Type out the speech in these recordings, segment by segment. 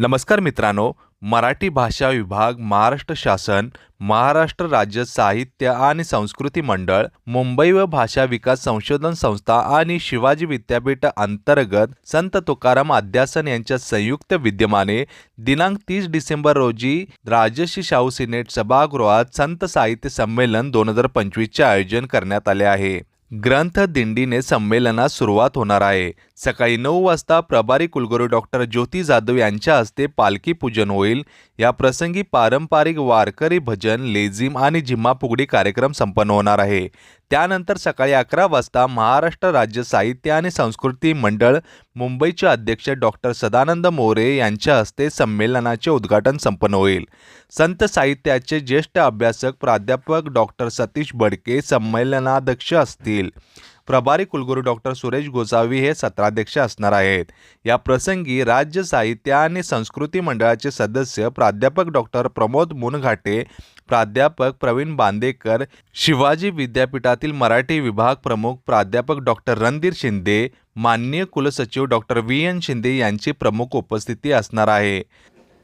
नमस्कार मित्रांनो मराठी भाषा विभाग महाराष्ट्र शासन महाराष्ट्र राज्य साहित्य आणि संस्कृती मंडळ मुंबई व भाषा विकास संशोधन संस्था आणि शिवाजी विद्यापीठ अंतर्गत संत तुकाराम अध्यासन यांच्या संयुक्त विद्यमाने दिनांक तीस डिसेंबर रोजी राजश्री शाहू सिनेट सभागृहात संत साहित्य संमेलन दोन हजार पंचवीसचे आयोजन करण्यात आले आहे. ग्रंथ दिंडीने संमेलनास सुरुवात होणार आहे. सकाळी नऊ वाजता प्रभारी कुलगुरू डॉक्टर ज्योती जाधव यांच्या हस्ते पालखी पूजन होईल. या प्रसंगी पारंपरिक वारकरी भजन लेझिम आणि झिम्मा फुगडी कार्यक्रम संपन्न होणार आहे. त्यानंतर सकाळी अकरा वाजता महाराष्ट्र राज्य साहित्य आणि संस्कृती मंडळ मुंबईचे अध्यक्ष डॉक्टर सदानंद मोरे यांच्या हस्ते संमेलनाचे उद्घाटन संपन्न होईल. संत साहित्याचे ज्येष्ठ अभ्यासक प्राध्यापक डॉक्टर सतीश बडके संमेलनाध्यक्ष असतील. प्रभारी कुलगुरू डॉक्टर सुरेश गोसावी हे सत्राध्यक्ष असणार आहेत. या प्रसंगी राज्य साहित्य आणि संस्कृती मंडळाचे सदस्य प्राध्यापक डॉक्टर प्रमोद मुनघाटे प्राध्यापक प्रवीण बांदेकर शिवाजी विद्यापीठातील मराठी विभाग प्रमुख प्राध्यापक डॉक्टर रणधीर शिंदे माननीय कुलसचिव डॉक्टर व्ही एन शिंदे यांची प्रमुख उपस्थिती असणार आहे.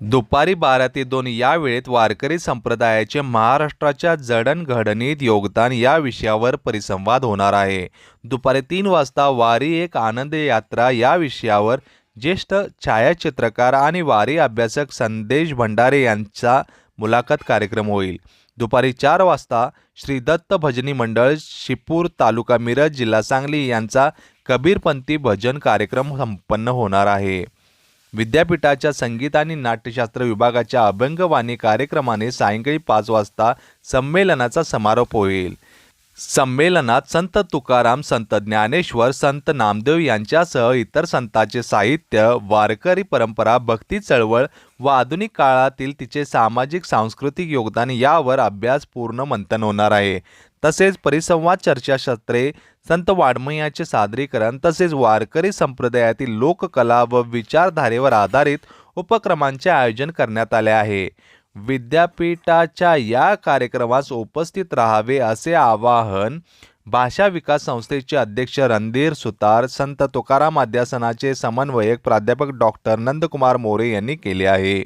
दुपारी बारा ते दोन या वेळेत वारकरी संप्रदायाचे महाराष्ट्राच्या जडणघडणीत योगदान या विषयावर परिसंवाद होणार आहे. दुपारी तीन वाजता वारी एक आनंद यात्रा या विषयावर ज्येष्ठ छायाचित्रकार आणि वारी अभ्यासक संदेश भंडारे यांचा मुलाखत कार्यक्रम होईल. दुपारी चार वाजता श्री दत्त भजनी मंडळ शिपूर तालुका मिरज जिल्हा सांगली यांचा कबीरपंथी भजन कार्यक्रम संपन्न होणार आहे. विद्यापीठाच्या संगीत आणि नाट्यशास्त्र विभागाच्या अभंगवाणी कार्यक्रमाने सायंकाळी पाच वाजता संमेलनाचा समारोप होईल. संमेलनात संत तुकाराम संत ज्ञानेश्वर संत नामदेव यांच्यासह इतर संतांचे साहित्य वारकरी परंपरा भक्ती चळवळ व आधुनिक काळातील तिचे सामाजिक सांस्कृतिक योगदान यावर अभ्यासपूर्ण मंथन होणार आहे. तसेच परिसंवाद चर्चासत्रे संत वाङ्मयाचे सादरीकरण तसेच वारकरी संप्रदायातील लोककला व विचारधारेवर आधारित उपक्रमांचे आयोजन करण्यात आले आहे. विद्यापीठाच्या या कार्यक्रमास उपस्थित राहावे असे आवाहन भाषा विकास संस्थेचे अध्यक्ष रणधीर सुतार संत तुकाराम अध्यासनाचे समन्वयक प्राध्यापक डॉक्टर नंदकुमार मोरे यांनी केले आहे.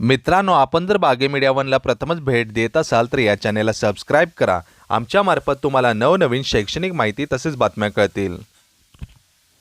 मित्रांनो आपण जर बागे मीडिया वनला प्रथमच भेट देत असाल तर या चॅनेलला सबस्क्राईब करा. आमच्यामार्फत तुम्हाला नवनवीन शैक्षणिक माहिती तसेच बातम्या कळतील.